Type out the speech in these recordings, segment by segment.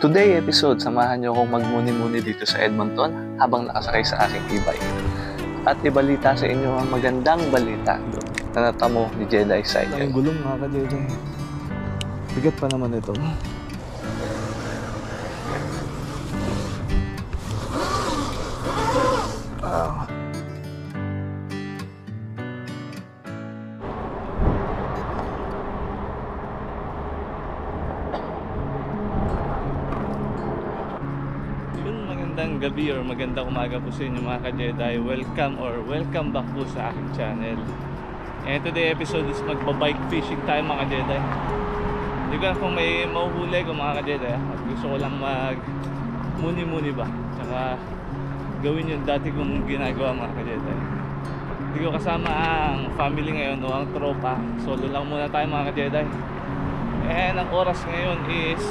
Today episode, samahan niyo akong magmuni-muni dito sa Edmonton habang nakasakay sa aking e-bike. At ibalita sa inyo ang magandang balita na natamo ni Jedi Ang Cycle. gulong mga ka-JJ. Bigat pa naman ito. Ah. Gabi or magandang umaga po sa inyo mga ka-Jedi. Welcome or welcome back po sa aking channel. And today episode is magbabike fishing tayo mga ka-Jedi. Hindi ko kung may mahuhuli ko mga ka-Jedi. ah. At gusto ko lang mag muni-muni ba. Tsaka gawin yung dati kong ginagawa mga ka-Jedi. Hindi ko kasama ang family ngayon o ang tropa. Solo lang muna tayo mga ka-Jedi. And ang oras ngayon is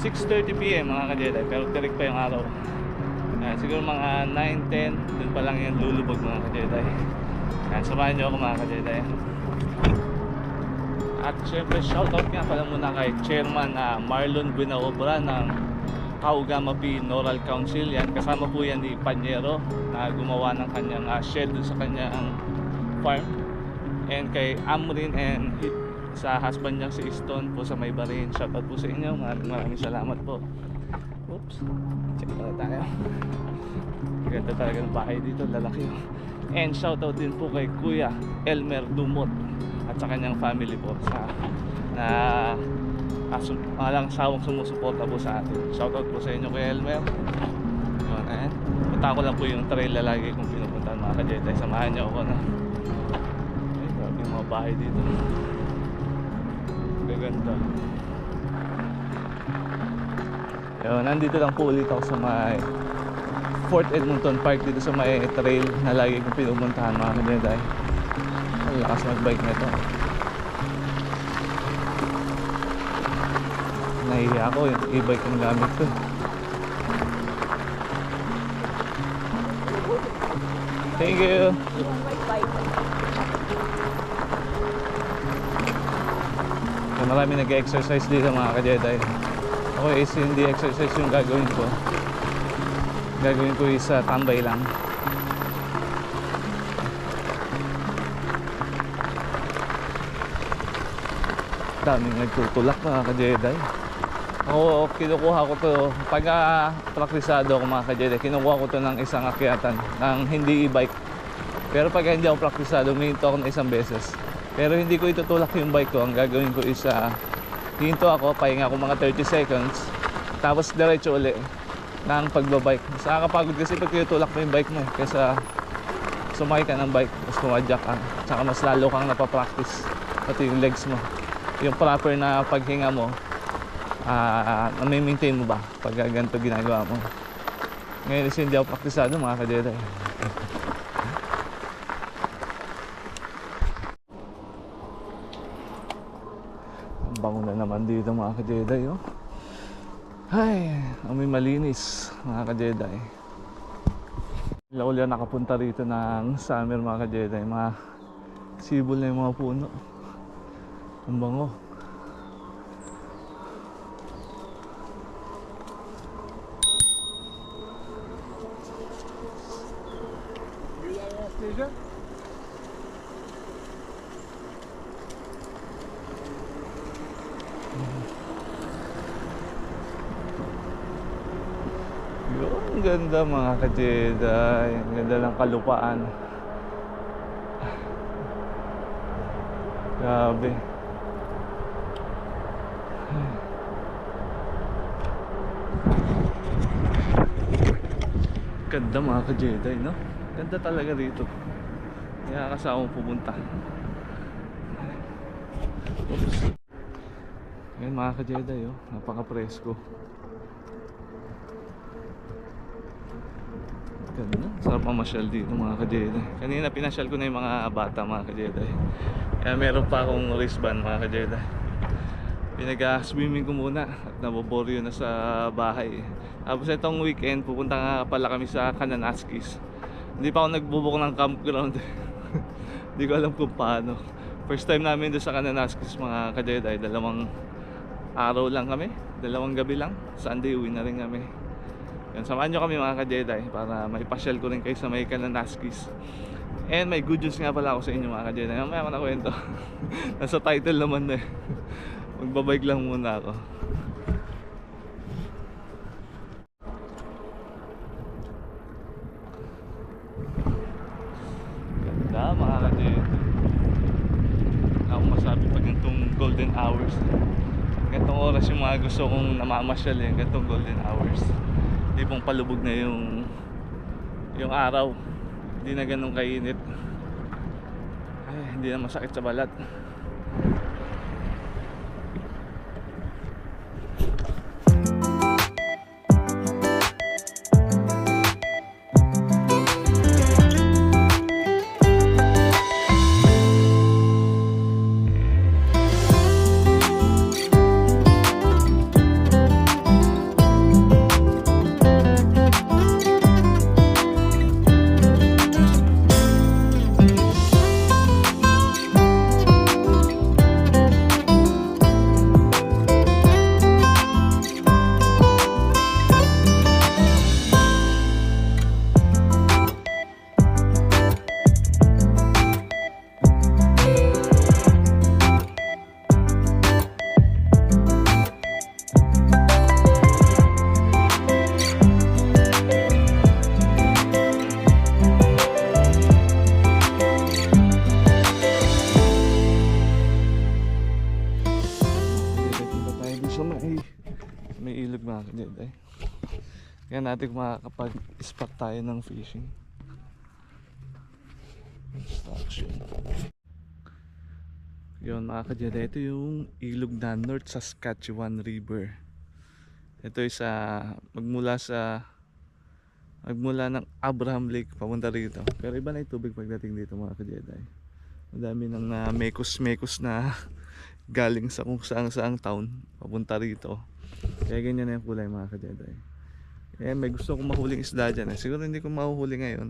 6.30pm mga ka-Jedi pero tirik pa yung araw. Yan, siguro mga 9.10 dun pa lang yung lulubog mga ka-Jedi. Yan, samahan nyo ako mga ka-Jedi. At syempre shoutout nga pala muna kay Chairman na Marlon Buenaobra ng Kaugama P Council. Yan kasama po yan ni Panyero na gumawa ng kanyang ah, shed dun sa kanyang farm. And kay Amrin and sa husband niya si Easton po sa may barin shoutout po sa inyo. Maraming maraming salamat po. Oops. Check muna tayo. Ganda talaga ng bahay dito. Lalaki oh. and shoutout din po kay Kuya Elmer Dumot at sa kanyang family po sa na asum, walang sawang sumusuporta po sa atin. Shoutout po sa inyo kay Elmer. Yun eh punta ko lang po yung trail na lagi kong pinupuntahan mga ka-Jedi. Samahan niyo ako na ay grabe yung mga bahay dito Gaganda. Yun, nandito lang po ulit ako sa may Fort Edmonton Park dito sa may trail na lagi kong pinupuntahan mga kadeday. Ang lakas magbike na ito. Nahihiya ako yung e-bike yung gamit ko. Thank you. Marami nag-exercise dito mga ka-Jedi. Ako is hindi exercise yung gagawin ko. Gagawin ko is uh, tambay lang. Daming nagtutulak mga ka-Jedi. Ako, kinukuha ko to, pag uh, praktisado ako mga ka-Jedi, kinukuha ko to ng isang akyatan, ng hindi e-bike. Pero pag hindi ako praktisado, huminto ako ng isang beses. Pero hindi ko itutulak yung bike ko. Ang gagawin ko is uh, hinto ako, pahinga ako mga 30 seconds. Tapos diretso uli ng pagbabike. Mas nakakapagod kasi pag tinutulak mo yung bike mo. eh, Kaysa sumakay ka ng bike, tapos tumadyak ka. Tsaka mas lalo kang napapractice. Pati yung legs mo. Yung proper na paghinga mo, ah na-maintain mo ba pag ganito ginagawa mo. Ngayon is hindi ako praktisado mga kadeta. bango na naman dito mga ka-Jedi oh. Ay, amoy malinis mga ka-Jedi. Ako nakapunta rito ng summer mga ka-Jedi. Mga sibol na yung mga puno. Ang bango. Yun, ang ganda mga ka-Jedi. Ang ganda ng kalupaan. Grabe. Ganda mga ka-Jedi, no? Ganda talaga rito. Kaya kasama pupunta. Oops. Ngayon mga ka-Jedi, oh. Napaka-presko. Ganda. Sarap mamasyal dito mga ka-Jedi. Kanina pinasyal ko na yung mga bata mga ka-Jedi. Kaya meron pa akong wristband mga ka-Jedi. Pinag-swimming ko muna at naboboryo na sa bahay. Tapos itong weekend pupunta nga pala kami sa Kananaskis. Hindi pa ako nagbubuk ng campground. Hindi ko alam kung paano. First time namin doon sa Kananaskis mga ka-Jedi. Dalawang araw lang kami, dalawang gabi lang. Sunday uwi na rin kami. Yan, samahan nyo kami mga ka-Jedi para maipasyal ko rin kayo sa may Kananaskis. And may good news nga pala ako sa inyo mga ka-Jedi. Mamaya ko na kwento. Nasa title naman na eh. Magbabike lang muna ako. Ganda mga ka-Jedi. Wala akong masabi pag ganitong golden hours. Gantong oras yung mga gusto kong namamasyal eh. Gantong golden hours. Hindi pong palubog na yung yung araw. Hindi na ganun kainit. Ay, hindi na masakit sa balat. Dun sa may, may ilog mga kadede. Kaya natin makakapag-spot tayo ng fishing. Instruction. Yun mga kadede, ito yung ilog na North Saskatchewan River. Ito ay sa magmula sa magmula ng Abraham Lake papunta rito. Pero iba na yung tubig pagdating dito mga kadede. Madami ng uh, mekos-mekos na galing sa kung saan saang town papunta rito. Kaya ganyan na yung kulay mga kadeday. Kaya may gusto kong mahuling isda dyan. Eh. Siguro hindi ko mahuhuli ngayon.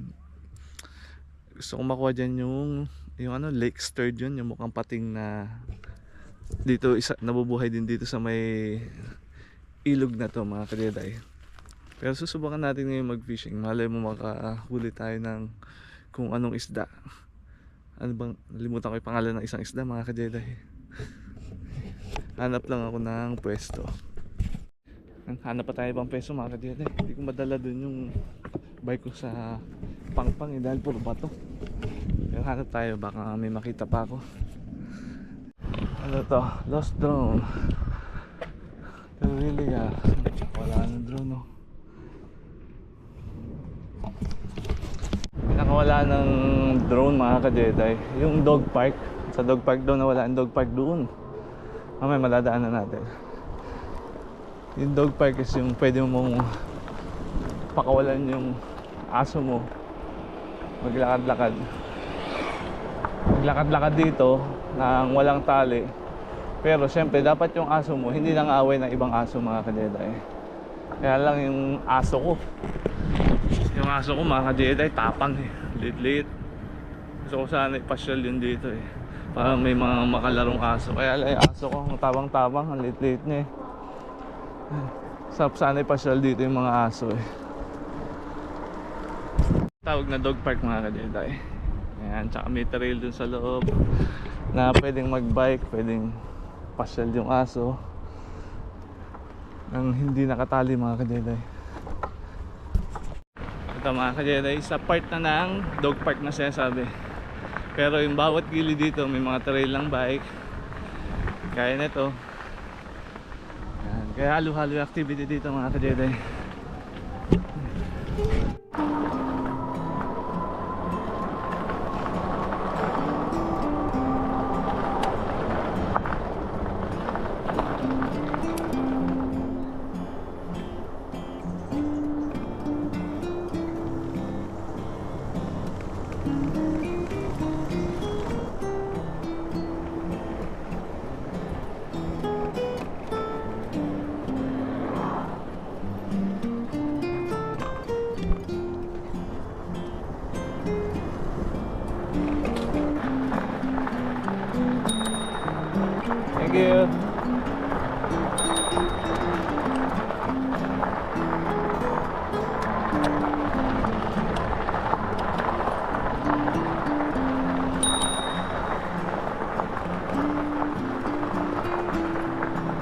Gusto kong makuha dyan yung yung ano lake sturgeon yung mukhang pating na dito isa nabubuhay din dito sa may ilog na to mga kadeday. Pero susubukan natin ngayon mag-fishing. Malay mo makahuli tayo ng kung anong isda. Ano bang nalimutan ko yung pangalan ng isang isda mga kadeday. Hanap lang ako ng pwesto. Hanap pa tayo ibang pwesto mga kadete. Hindi ko madala dun yung bike ko sa pangpang eh dahil puro bato. Pero hanap tayo baka may makita pa ako. Ano to? Lost drone. Pero really ah, wala na drone no. Pinakawala ng drone mga kajeday. Yung dog park. Sa dog park daw nawala ang dog park doon. Mamaya maladaanan natin. Yung dog park is yung pwede mong pakawalan yung aso mo. Maglakad-lakad. Maglakad-lakad dito nang walang tali. Pero syempre dapat yung aso mo hindi nang away ng ibang aso mga kajeday. Kaya lang yung aso ko. Yung aso ko mga kajeday tapang eh. Lit-lit. Gusto ko sana ipasyal yun dito eh. Para may mga makalarong aso. Kaya yung aso ko, ang tabang-tabang, ang lit-lit niya eh. Sarap sana ipasyal dito yung mga aso eh. Tawag na dog park mga kajeday. Ayan, tsaka may trail dun sa loob na pwedeng magbike, pwedeng pasyal yung aso nang hindi nakatali mga kajeday. Ito mga kajeday, sa part na ng dog park na sinasabi. Pero yung bawat gilid dito may mga trail lang bike. Kaya nito. Kaya halo-halo activity dito mga kajeday.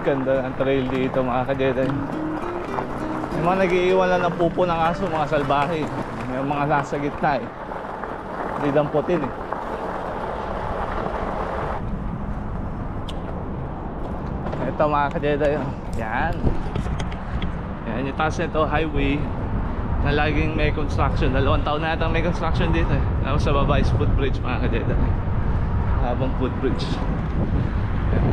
Ganda ng trail dito mga ka-Jedi. May mga nag-iiwan lang ng pupo ng aso, mga salbahe. May mga nasa gitna eh. Hindi damputin eh. Ito mga ka-Jedi. oh. Yan. Yan yung taas nito, highway na laging may construction. Dalawang taon na yata may construction dito eh. Tapos sa baba is footbridge mga ka-Jedi. Habang footbridge. Yan.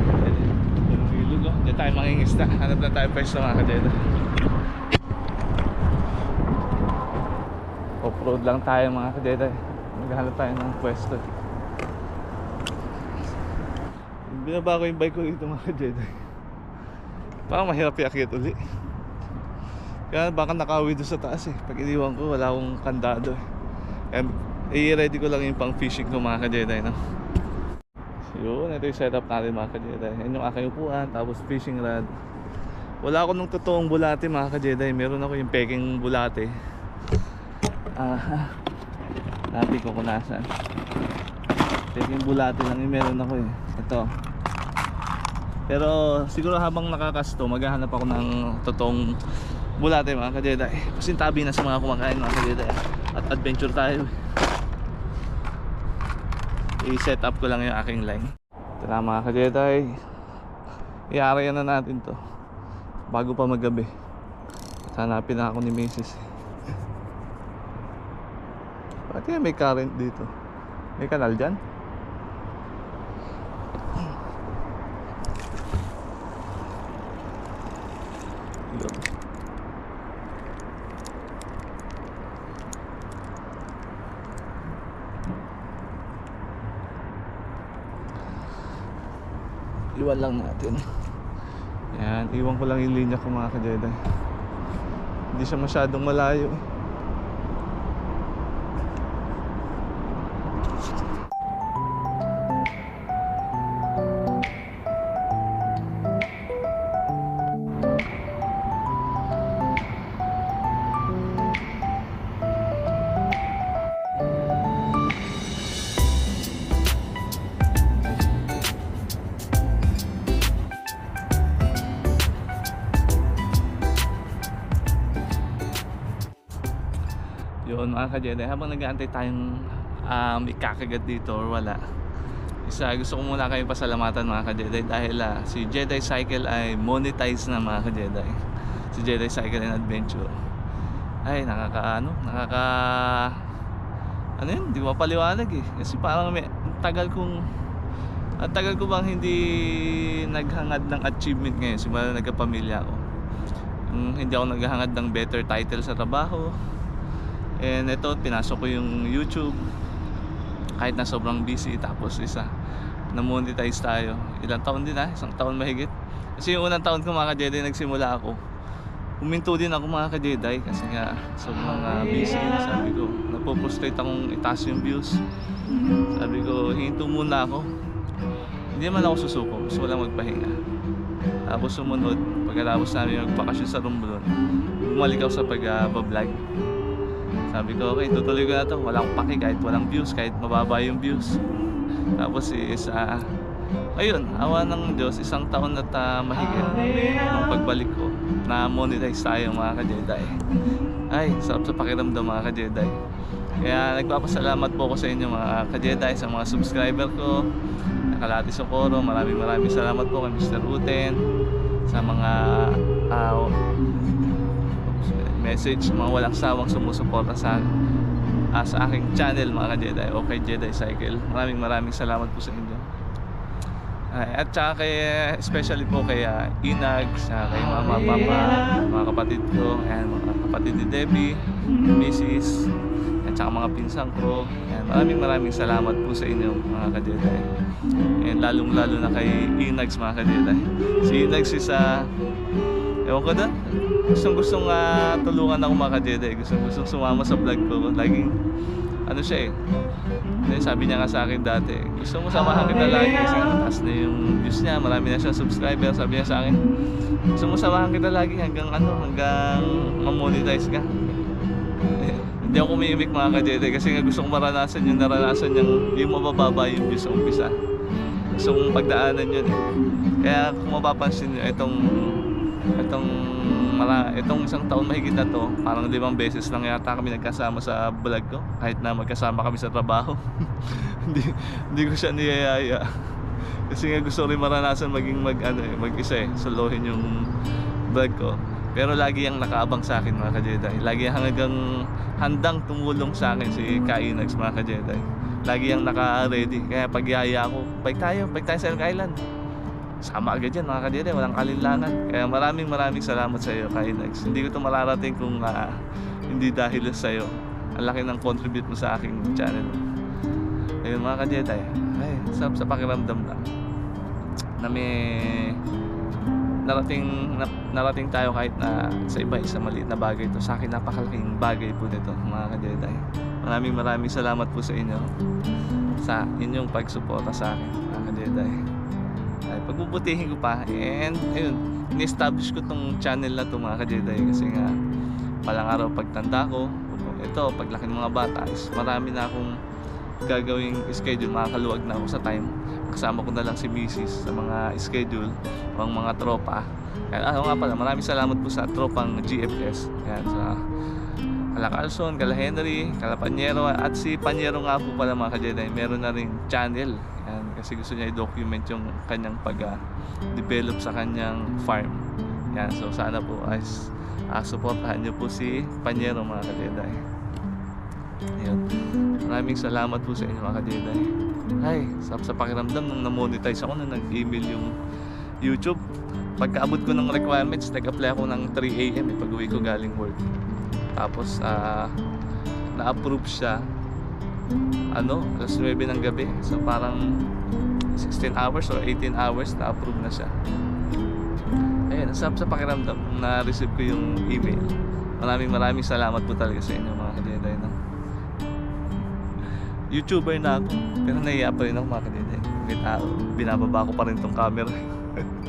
Yung ilog oh. Hindi tayo mangingisda. Hanap na tayo pwesto mga ka-Jedi. Off-road lang tayo mga ka-Jedi. Maghanap tayo ng pwesto. Binaba ko yung bike ko dito mga ka-Jedi. Parang mahirap iakyat uli. Kaya baka nakawi doon sa taas eh. Pag iniwan ko, wala akong kandado eh. I-ready ko lang yung pang fishing ko mga ka-Jedi, no? Yun, ito yung setup natin mga ka-Jedi. Yan yung aking upuan, tapos fishing rod. Wala ako nung totoong bulate mga ka-Jedi. Meron ako yung peking bulate. Ah, natin ko kung nasaan. Peking bulate lang yung meron ako eh. Ito. Pero siguro habang nakakasto, maghahanap ako ng totoong bulate mga ka-Jedi. Kasi tabi na sa mga kumakain mga ka-Jedi. At adventure tayo. I-set up ko lang yung aking line. Ito na mga ka-Jedi. I-area na natin to. Bago pa magabi. Hanapin na ako ni. Bakit kaya may current dito? May kanal dyan? Yun. Iwan lang natin. Yan, iwan ko lang yung linya ko mga ka-Jedi. Hindi siya masyadong malayo. Yun mga ka-Jedi, habang nag-aantay tayong um, ikakagat dito or wala isa gusto ko muna kayo pasalamatan mga ka-Jedi dahil ah, si Jedi Cycle ay monetize na mga ka-Jedi. Si Jedi Cycle and Adventure. Ay nakaka ano nakaka ano yun? Ko mapaliwanag eh. Kasi parang may tagal kong ang tagal ko bang hindi naghangad ng achievement ngayon simula na nagkapamilya ako. Yung hindi ako naghahangad ng better title sa trabaho And ito, pinasok ko yung YouTube. Kahit na sobrang busy tapos isa. Na monetize tayo. Ilang taon din ah isang taon mahigit. Kasi yung unang taon ko mga ka-Jedi nagsimula ako. Huminto din ako mga ka-Jedi kasi nga sobrang uh, busy. Sabi ko napoprostrate akong itaas yung views. Sabi ko hinto muna ako. Hindi naman ako susuko gusto ko lang magpahinga. Tapos sumunod pagkatapos namin magbakasyon sa Romblon bumalik ako sa pag-vlog sabi ko, okay, tutuloy ko na to. Walang paki kahit walang views, kahit mababa yung views. Tapos is, ah, ayun, awa ng Diyos, isang taon at ah, mahigit nung pagbalik ko na monetize tayo mga ka-Jedi. Ay, sarap sa pakiramdam mga ka-Jedi. Kaya nagpapasalamat po ako sa inyo mga ka-Jedi, sa mga subscriber ko, Nakalati Socorro, maraming maraming salamat po kay Mr. Uten, sa mga ah, message mga walang sawang sumusuporta sa ah, sa aking channel mga ka-Jedi. O kay Jedi Cycle. Maraming maraming salamat po sa inyo. At saka kay especially po kay ah, Inag sa kay mama papa mga kapatid ko. And mga kapatid ni Debbie Mrs. at saka mga pinsang ko. And maraming maraming salamat po sa inyo mga ka-Jedi. And lalong lalo na kay Inags mga ka-Jedi. Si Inags is ah, ewan ko doon gustong gustong uh, tulungan ako mga ka-Jedi. Gustong gustong sumama sa vlog ko. Laging ano siya eh. Then sabi niya nga sa akin dati gusto mo samahan kita lagi. kasi taas na yung views niya marami na siyang subscriber sabi niya sa akin gusto mo samahan kita lagi hanggang ano hanggang mamonetize ka. Eh, hindi ako umiimik mga ka-Jedi kasi nga gusto kong maranasan yung naranasan niyang yung mabababa yung views sa umpisa. Gusto kong pagdaanan yun eh. Kaya kung mapapansin nyo, itong itong mara, itong isang taon mahigit na to, parang limang beses lang yata kami nagkasama sa vlog ko, kahit na magkasama kami sa trabaho. hindi, hindi ko siya niyayaya. Kasi nga gusto rin maranasan maging mag, ano, eh, mag-isa eh, solohin yung vlog ko. Pero lagi ang nakaabang sa akin mga ka-Jedi. Lagi hanggang handang tumulong sa akin si Kainags mga ka-Jedi. Lagi ang naka-ready. Kaya pag yaya ako, bike tayo, bike tayo sa Elk Island. Sama agad yan mga ka-Jedi, walang alinlangan. Kaya maraming maraming salamat sa iyo Kainags. Hindi ko ito mararating kung ah, hindi dahil sa iyo. Ang laki ng contribute mo sa aking channel. Ayun mga ka-Jedi. Ay, sarap sa pakiramdam lang. Na may narating na, narating tayo kahit na sa iba isa maliit na bagay to sa akin napakalaking bagay po nito mga ka-Jedi maraming maraming salamat po sa inyo sa inyong pagsuporta sa akin mga ka-Jedi ay pagbubutihin ko pa. And ayun ni-establish ko tong channel na to mga ka-Jedi. Kasi nga palang araw pagtanda ko ito paglaki ng mga bata is marami na akong gagawing schedule. Makakaluwag na ako sa time. Kasama ko na lang si Mrs. sa mga schedule ang mga tropa. Kaya ano nga pala maraming salamat po sa tropang GFS yan sa Kala Carlson, Kala Henry, Kala Panyero at si Panyero nga po pala mga ka-Jedi. Meron na ring channel. Yan, kasi gusto niya i-document yung kanyang pag-develop sa kanyang farm. Yan, so sana po ay uh, supportahan niyo po si Panyero mga ka-Jedi yun maraming salamat po sa inyo mga ka-Jedi ay, sa, sa pakiramdam nung na-monetize ako nung nag-email yung YouTube. Pagkaabot ko ng requirements nag-apply ako ng 3 a.m. eh, pag uwi ko galing work. Tapos ah, na-approve siya ano, alas 9 ng gabi. So parang 16 hours or 18 hours na-approve na siya. Ayun, sa, sa pakiramdam. Na-receive ko yung email. Maraming maraming salamat po talaga sa inyo mga kadede no? YouTuber na ako pero nahiya pa rin ako mga tao, binababa ko pa rin tong camera.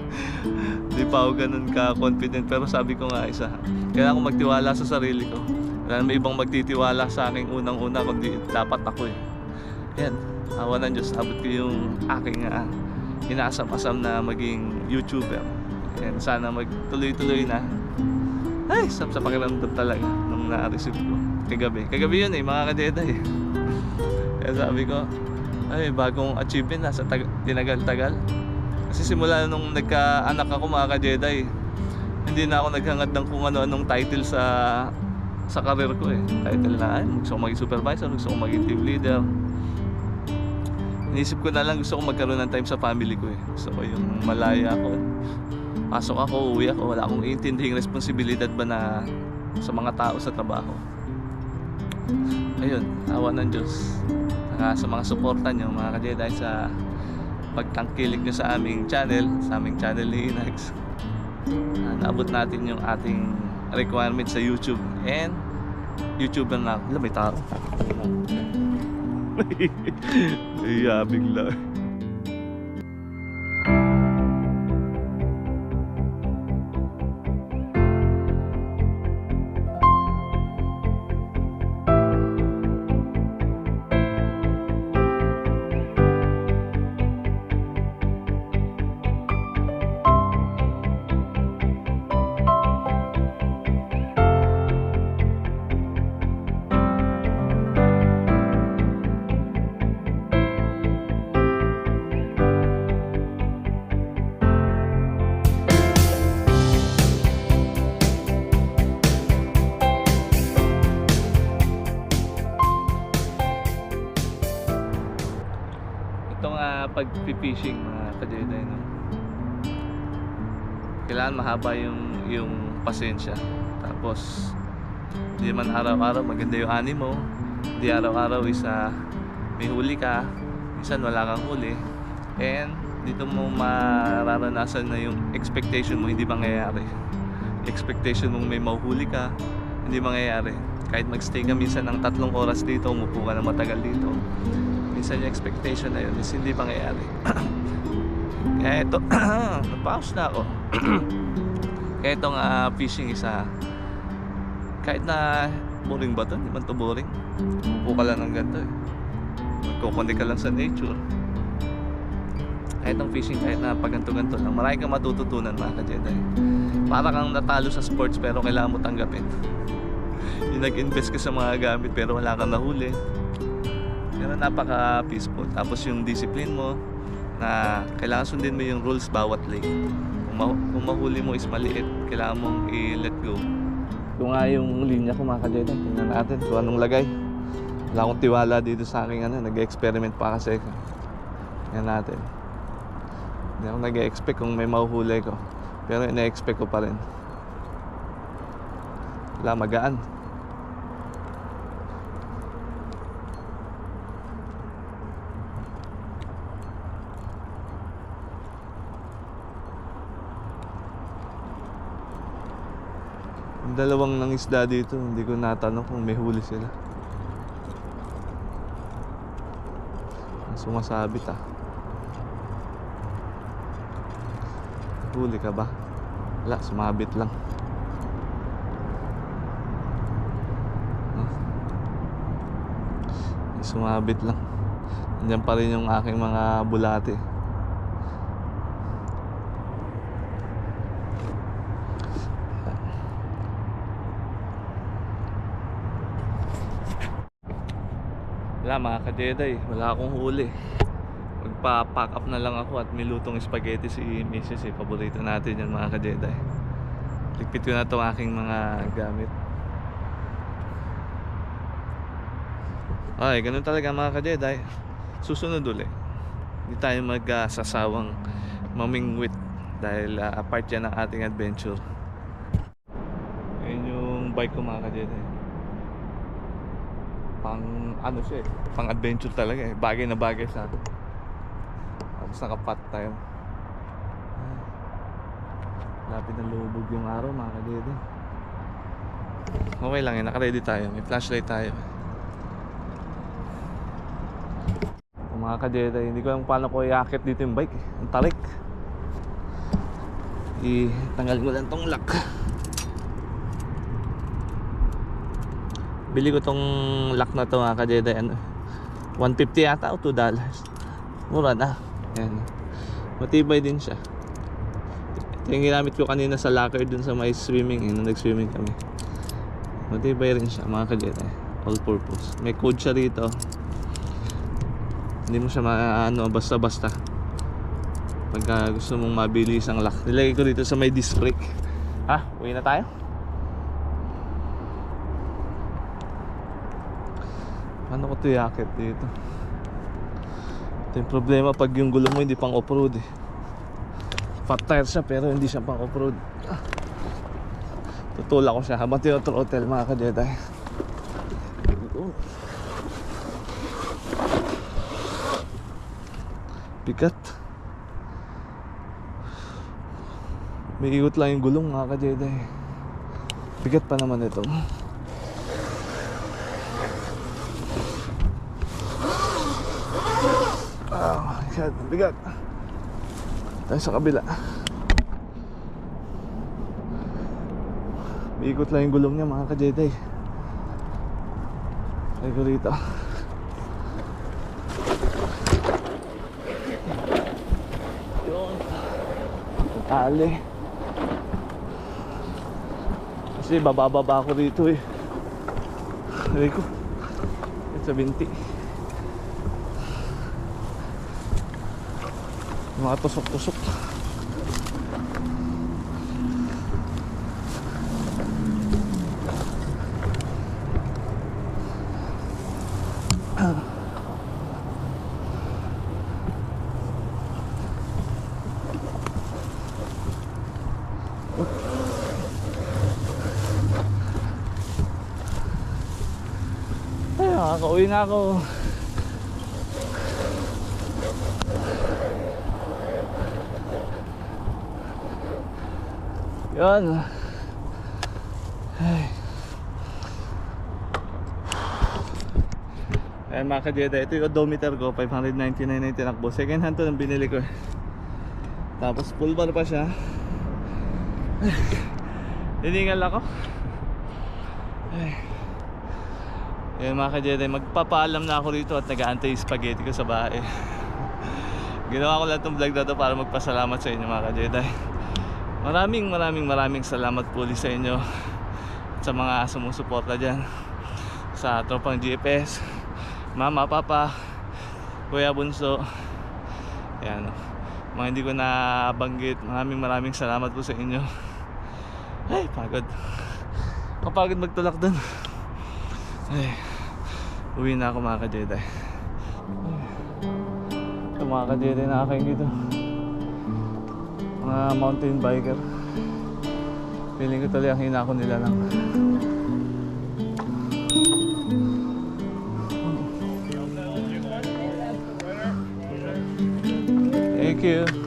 Di pa ako ganun ka-confident. Pero sabi ko nga isa Kailangan ko magtiwala sa sarili ko Wala may ibang magtitiwala sa akin unang-una kundi dapat ako eh. Yan, awa ng Diyos Abot ko yung aking uh, inaasam-asam na maging YouTuber. Yan, sana magtuloy-tuloy na. Ay, sap sa pakiramdam talaga nung na-receive ko Kagabi, kagabi yun eh mga kadeda eh. Kaya sabi ko ay bagong achievement na sa tag- tinagal-tagal. Kasi simula nung nagka-anak ako mga ka-Jedi, hindi na ako naghangad ng kung ano-anong title sa sa career ko eh. Title na, ay, gusto ko maging supervisor, gusto ko maging team leader. Inisip ko na lang gusto ko magkaroon ng time sa family ko eh. Gusto ko yung malaya ako. Pasok ako, uwi ako, wala akong intindihing responsibilidad ba na sa mga tao sa trabaho. Ayun, awa ng Diyos. Saka sa mga suporta nyo mga ka-Jedi sa pagtangkilik nyo sa aming channel, sa aming channel ni. Uh, naabot natin yung ating requirement sa YouTube and YouTuber na. Wala, may tao. Iya, bigla. Itong uh, pag-fishing mga ka-Jedi, no? Kailangan mahaba yung, yung pasensya. Tapos, hindi man araw-araw maganda yung animo. Hindi araw-araw isa may huli ka. Minsan wala kang huli. And dito mo mararanasan na yung expectation mo hindi mangyayari. Expectation mo may mahuhuli ka, hindi mangyayari. Kahit magstay ka minsan ng tatlong oras dito, umupo ka na matagal dito. Minsan yung expectation na yun is hindi mangyayari. Kaya ito, napause na ako. Kaya itong ah, fishing isa, kahit na boring ba ito, hindi man to boring. Umupo ka lang ng ganito eh. Magkukundi ka lang sa nature. Kahit ang fishing, kahit na paganto-ganto lang. Marami kang matututunan mga ka-Jedi. Para kang natalo sa sports pero kailangan mo tanggapin. yung nag-invest ka sa mga gamit pero wala kang nahuli. Pero napaka-peaceful. Tapos yung discipline mo na kailangan sundin mo yung rules bawat lane. Kung, ma- kung mahuli mo is maliit, kailangan mong i-let go. Ito nga yung linya ko mga ka-Jedi. Tingnan natin kung anong lagay. Wala akong tiwala dito sa aking ano, nag-experiment pa kasi. Tingnan natin. Hindi ako nag-expect kung may mahuhuli ko. Pero ina-expect ko pa rin. Wala, magaan. Dalawang nangisda dito, hindi ko natanong kung may huli sila. Sumasabit ah. Huli ka ba? Wala, sumabit lang. Sumabit lang. Nandiyan pa rin yung aking mga bulate. Wala mga ka-Jedi, wala akong huli. Magpa-pack up na lang ako at may lutong spaghetti si Mrs. Eh. Paborito natin yan mga ka-Jedi. Ligpit ko na itong aking mga gamit. Ay, ganun talaga mga ka-Jedi. Susunod ulit. Hindi tayo magsasawang mamingwit dahil uh, apart yan ng ating adventure. Ayun yung bike ko mga ka-Jedi pang ano siya eh, pang adventure talaga eh. Bagay na bagay sa atin. Tapos nakapat tayo. Ay. Lapit na lubog yung araw mga kadede. Okay lang eh, nakaready tayo. May flashlight tayo. Yung mga kadede, hindi ko alam paano ko iakit dito yung bike eh. Ang tarik. I-tanggal ko lang tong lock. Bili ko tong lock na to mga ka-Jedi. Ano? 150 yata o 2 dollars? Mura na. Ayan. Matibay din siya. Ito yung ginamit ko kanina sa locker dun sa may swimming eh, nung nag-swimming kami. Matibay rin siya mga ka-Jedi. All purpose. May code siya rito. Hindi mo siya maano basta-basta. Pagka gusto mong mabilis ang lock. Nilagay ko dito sa may disc brake. Ha? Uwi na tayo? Paano ko ito yakit dito? Ito yung problema pag yung gulo mo hindi pang off-road eh. Fat tire siya pero hindi siya pang off-road. Tutulak ko siya habang tinotrottle mga ka-Jedi. Bigat. May ikot lang yung gulong mga ka-Jedi. Bigat pa naman ito. Ang bigat. Tayo sa kabila. Biikot lang yung gulong niya mga ka-Jedi. Tayo ko rito. Tali. Kasi babababa ako dito eh. Sabi ko. Sa binti. Mga tusok-tusok. Ay, makakauwi na ako. Yun. Ay. Ay mga kadyeda, ito yung odometer ko, 599 na tinakbo. Second hand to nang binili ko. Tapos full bar pa siya. Hiningal ako. Ay. Ayun mga kadyeda, magpapaalam na ako rito at nag-aantay spaghetti ko sa bahay. Ginawa ko lang itong vlog na to para magpasalamat sa inyo mga ka-Jedi. Maraming maraming maraming salamat po ulit sa inyo sa mga sumusuporta dyan sa tropang GPS, mama, papa, kuya bunso. Yan. Mga hindi ko nabanggit. Maraming maraming salamat po sa inyo. Ay, pagod. Kapagod magtulak dun. Ay, uwi na ako mga ka-Jedi. Ito mga ka-Jedi na aking dito. Mga mountain biker. Feeling ko tuloy ang hina ko nila lang. Thank you.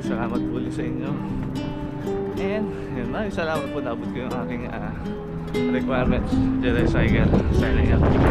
Maraming salamat po ulit sa inyo. And yun, maraming salamat po. Nabot ko yung aking ah, requirements. Jedi Cycle. Signing out.